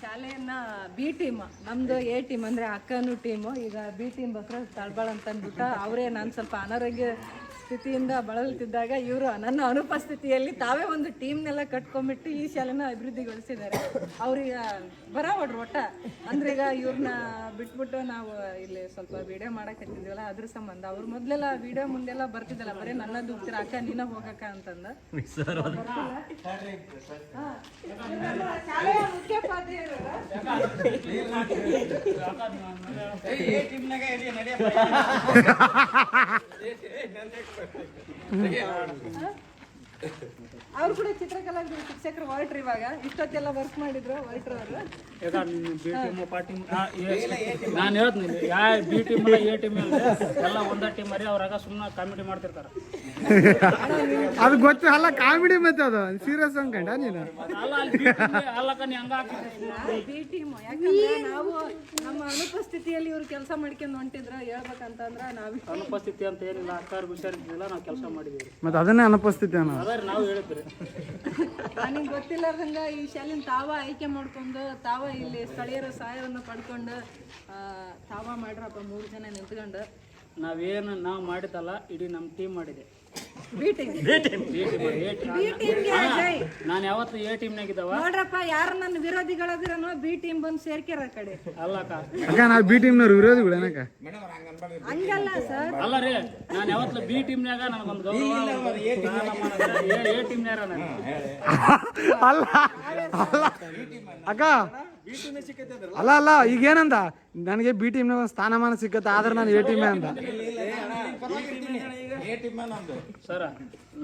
ಶಾಲೆಯನ್ನ B team ನಮ್ದು A team ಅಂದ್ರೆ ಅಕ್ಕನು ಟೀಮು ಈಗ ಬಿ ಟೀಮ್ ಬಸ್ರ ತಳಬಾಳ ಅಂತ ಅಂದ್ಬಿಟ್ಟು ಅವರೇ ನಾನು ಸ್ವಲ್ಪ ಅನಾರೋಗ್ಯ ಸ್ಥಿತಿಯಿಂದ ಬಳಲುತ್ತಿದ್ದಾಗ ಇವರು ನನ್ನ ಅನುಪಸ್ಥಿತಿಯಲ್ಲಿ ತಾವೇ ಒಂದು ಟೀಮ್ನೆಲ್ಲ ಕಟ್ಕೊಂಡ್ಬಿಟ್ಟು ಈ ಶಾಲೆನ ಅಭಿವೃದ್ಧಿಗೊಳಿಸಿದ್ದಾರೆ ಅವ್ರಿಗೆ ಬರಾವಡ್ರು ಒಟ್ಟ ಅಂದ್ರೆ ಈಗ ಇವ್ರನ್ನ ಬಿಟ್ಬಿಟ್ಟು ನಾವು ಇಲ್ಲಿ ಸ್ವಲ್ಪ ವಿಡಿಯೋ ಮಾಡಕತ್ತಿದ್ವಲ್ಲ ಅದ್ರ ಸಂಬಂಧ ಅವ್ರು ಮೊದಲೆಲ್ಲ ವಿಡಿಯೋ ಮುಂದೆಲ್ಲ ಬರ್ತಿದ್ದಲ್ಲ ಬರೀ ನನ್ನದು ಹೋಗ್ತೀರ ಅಕ್ಕ ನೀನ ಹೋಗಕ್ಕ ಅಂತಂದ ಸರ್ ಹಾ. ಇವ್ರೆಲ್ಲ ಶಾಲೆಯ ಮುಖ್ಯೋಪಾಧ್ಯಾಯರು. ಅವ್ರು ಕೂಡ ಚಿತ್ರಕಲಾ ಶಿಕ್ಷಕರು ಹೊರಟ್ರು ಇವಾಗ. ಇಷ್ಟೊತ್ತೆಲ್ಲ ವರ್ಕ್ ಮಾಡಿದ್ರು ಹೊರಟ್ರು ಅವರು. ನಾನು ಹೇಳ್ತೀನಿ ಯಾವ ಬಿ ಟೀಮ್ ಎ ಟೀಮ್ ಇಲ್ಲ ಎಲ್ಲ ಒಂದೇ ಟೀಮ್ ಮರಿ ಅವ್ರಾಗ ಸುಮ್ಮನೆ ಕಾಮಿಡಿ ಮಾಡ್ತಿರ್ತಾರೆ. ಅದು ಗೊತ್ತು ಅಲ್ಲ ಕಾಮಿಡಿ ಮತ್ತೆ ಅದು ಸೀರಿಯಸ್ ಅನ್ಕಂಡ ನೀನು? ಅಲ್ಲ ಅಲ್ಲಕ್ಕ ನೀ ಹಂಗ ಬಿ ಟೀಮ್ ಯಾಕಂದ್ರೆ ನಾವು ನಮ್ಮ ಅನುಪಸ್ಥಿತಿಯಲ್ಲಿ ಇವ್ರು ಕೆಲಸ ಮಾಡ್ಕೊಂಡು ಹೊಂಟಿದ್ರ ಹೇಳ್ಬೇಕಂತಂದ್ರ ನಾವು ಅನುಪಸ್ಥಿತಿ ಅಂತ ಏನಿಲ್ಲ ಅಕ್ಕಾರ ಹುಷಾರಿದ್ದಿಲ್ಲ ನಾವು ಕೆಲಸ ಮಾಡಿದೀವಿ. ಮತ್ತೆ ಅದನ್ನೇ ಅನುಪಸ್ಥಿತಿ ಅನ್ನೋ ಅದಾರೆ ನಾವು ಹೇಳಿದ್ರಿ ನನಗೆ ಗೊತ್ತಿಲ್ಲದಂಗ ಈ ಶಾಲಿನ ತಾವ ಆಯ್ಕೆ ಮಾಡ್ಕೊಂಡು ತಾವ ಇಲ್ಲಿ ಸ್ಥಳೀಯರ ಸಹಾಯವನ್ನು ಪಡ್ಕೊಂಡು ತಾವ ಮಾಡ್ರಪ್ಪ ಮೂರು ಜನ ನಿಂತ್ಕೊಂಡು. ನಾವೇನು ನಾವು ಮಾಡಿದಲ್ಲ ಇಡೀ ನಮ್ಮ ಟೀಮ್ ಮಾಡಿದೆ. B team B team A team B ಟೀಮ್ಗೆ ಜೈ ನಾನು ಯಾವತ್ತು ಎ ಟೀಮ್ ಇದ್ದಾವ ನೋಡ್ರಪ್ಪ ಯಾರು ನನ್ನ ವಿರೋಧಿಗಳದಿರನೋ ಬಿ ಟೀಮ್ ಬಂದು ಸೇರ್ಕ್ಯಾರ ಆ ಕಡೆ. ಅಲ್ಲಕ್ಕ. ಅಕ್ಕ ನಾವು ಬಿ ಟೀಮ್ನವ್ರು ವಿರೋಧಿಗಳು ಏನಕ್ಕ? ಹಂಗಲ್ಲ ಸರ್. ಅಲ್ಲ ರೀ ನಾನು ಯಾವತ್ತು ಬಿ ಟೀಮ್ನಾಗ ನನಗೊಂದು ಗೌರವ ಎ ಟೀಮ್ನಾರ ನಾನು. ಅಲ್ಲ ಅಲ್ಲ. ಅಕ್ಕ ಅಲ್ಲ ಅಲ್ಲ ಈಗ ಏನಂದ ನನಗೆ ಬಿ ಟೀಮ್ನಾಗ ಒಂದು ಸ್ಥಾನಮಾನ ಸಿಕ್ಕತ್ತೆ ಆದ್ರೆ ನಾನು ಎ ಟೀಮೇ ಅಂತ ಸರ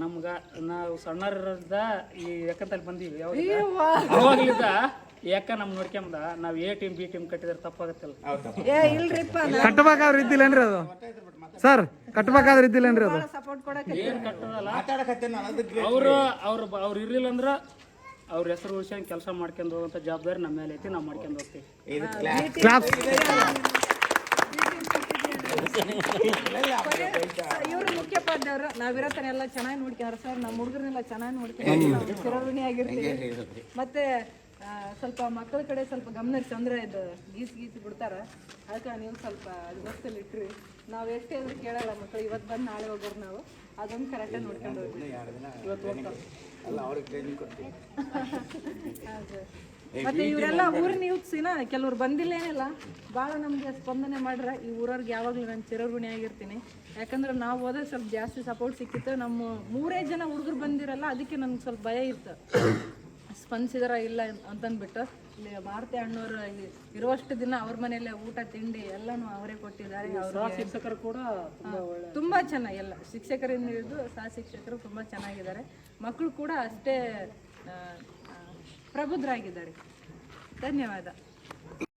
ನಮ್ಗ ನಾವು ಸಣ್ಣರಿದ್ದ ಈ ಯಾಕಂತಲ್ಲಿ ಬಂದೀವಿ. ಯಾವಾಗ ಅಯ್ಯವ್ವ. ಅವಾಗಲಿದ್ದ ಯಾಕ ನಮ್ ನೋಡ್ಕೊಂಬ ನಾವ್ ಎ ಟೀಮ್ ಬಿ ಟೀಮ್ ಕಟ್ಟಿದ್ರೆ ತಪ್ಪಾಗತ್ತಿಲ್ಲ. ಏ ಇಲ್ರಿಪ್ಪ ಕಟ್ಟಬೇಕಾದ್ರೆ ಇದ್ದಿಲ್ಲೇನ್ರಿ ಅದು? ಸರ್ ಕಟ್ಟಬೇಕಾದ್ರೆ ಇದ್ದಿಲ್ಲೇನ್ರಿ ಅದು? ಸಪೋರ್ಟ್ ಕೊಡಕ್ಕೆ ಏನ್ ಕಟ್ಟದಲ್ಲ? ಅವರು ಅವ್ರು ಅವ್ರು ಇರ್ಲಿಲ್ಲ ಅಂದ್ರ ಅವ್ರ ಹೆಸರು ಉಳಿಸ್ಕೊಂಡು ಕೆಲಸ ಮಾಡ್ಕೊಂಡು ಹೋಗುವಂತ ಜವಾಬ್ದಾರಿ ನಮ್ಮ ಮೇಲೆ ಐತಿ ನಾವು ಮಾಡ್ಕೊಂಡು ಹೋಗ್ತೀವಿ. ಇವರು ಮುಖ್ಯೋಪಾಧ್ಯಾಯರು ನಾವಿರತನ ಎಲ್ಲ ಚೆನ್ನಾಗಿ ನೋಡ್ಕ್ಯಾರ ಸರ್. ನಮ್ಮ ಹುಡುಗರನ್ನೆಲ್ಲ ಚೆನ್ನಾಗಿ ನೋಡ್ಕೊಂಡು ಚಿರಋಣಿ ಆಗಿರ್ತೀವಿ. ಮತ್ತೆ ಸ್ವಲ್ಪ ಮಕ್ಕಳ ಕಡೆ ಸ್ವಲ್ಪ ಗಮನ ಹರಿಸಿ ಅಂದ್ರೆ ಇದು ಗೀಸ್ ಗೀಸ್ ಬಿಡ್ತಾರ. ಅದಕ್ಕೆ ನೀವು ಸ್ವಲ್ಪ ಅದು ಗೊತ್ತಲ್ಲಿ ಇಟ್ರಿ. ನಾವು ಎಷ್ಟೇ ಆದ್ರೂ ಕೇಳಲ್ಲ ಮಕ್ಕಳು ಇವತ್ತು ಬಂದು ನಾಳೆ ಹೋಗೋರು ನಾವು. ಅದೊಂದು ಕರೆಕ್ಟಾಗಿ ನೋಡ್ಕೊಂಡು ಹೋಗ್ತೀವಿ ಇವತ್ತು ಹೋಗ್ತಾರೆ. ಮತ್ತೆ ಇವರೆಲ್ಲ ಊರಿನ ಯೂತ್ಸಿನ ಕೆಲವ್ರು ಬಂದಿಲ್ಲ ಏನಿಲ್ಲ ಭಾಳ ನಮಗೆ ಸ್ಪಂದನೆ ಮಾಡ್ರ. ಈ ಊರವ್ರಿಗೆ ಯಾವಾಗಲೂ ನಾನು ಚಿರಋಣಿ ಆಗಿರ್ತೀನಿ. ಯಾಕಂದ್ರೆ ನಾವು ಹೋದ್ರೆ ಸ್ವಲ್ಪ ಜಾಸ್ತಿ ಸಪೋರ್ಟ್ ಸಿಕ್ಕಿತ್ತು. ನಮ್ಮ ಮೂರೇ ಜನ ಹುಡುಗರು ಬಂದಿರಲ್ಲ ಅದಕ್ಕೆ ನನಗೆ ಸ್ವಲ್ಪ ಭಯ ಇತ್ತು. ಸ್ಪಂದಿಸಿದಾರ ಇಲ್ಲ ಅಂತಂದ್ಬಿಟ್ಟು. ಇಲ್ಲಿ ಭಾರತಿ ಅಣ್ಣವ್ರು ಇಲ್ಲಿ ಇರುವಷ್ಟು ದಿನ ಅವ್ರ ಮನೆಯಲ್ಲೇ ಊಟ ತಿಂಡಿ ಎಲ್ಲಾನು ಅವರೇ ಕೊಟ್ಟಿದ್ದಾರೆ. ಅವ್ರು ಶಿಕ್ಷಕರು ಕೂಡ ತುಂಬಾ ಚೆನ್ನಾಗಿ ಎಲ್ಲ ಶಿಕ್ಷಕರಿಂದ ಹಿಡಿದು ಸಹ ಶಿಕ್ಷಕರು ತುಂಬಾ ಚೆನ್ನಾಗಿದ್ದಾರೆ. ಮಕ್ಕಳು ಕೂಡ ಅಷ್ಟೇ ಪ್ರಬುದ್ಧರಾಗಿದ್ದಾರೆ ಧನ್ಯವಾದ.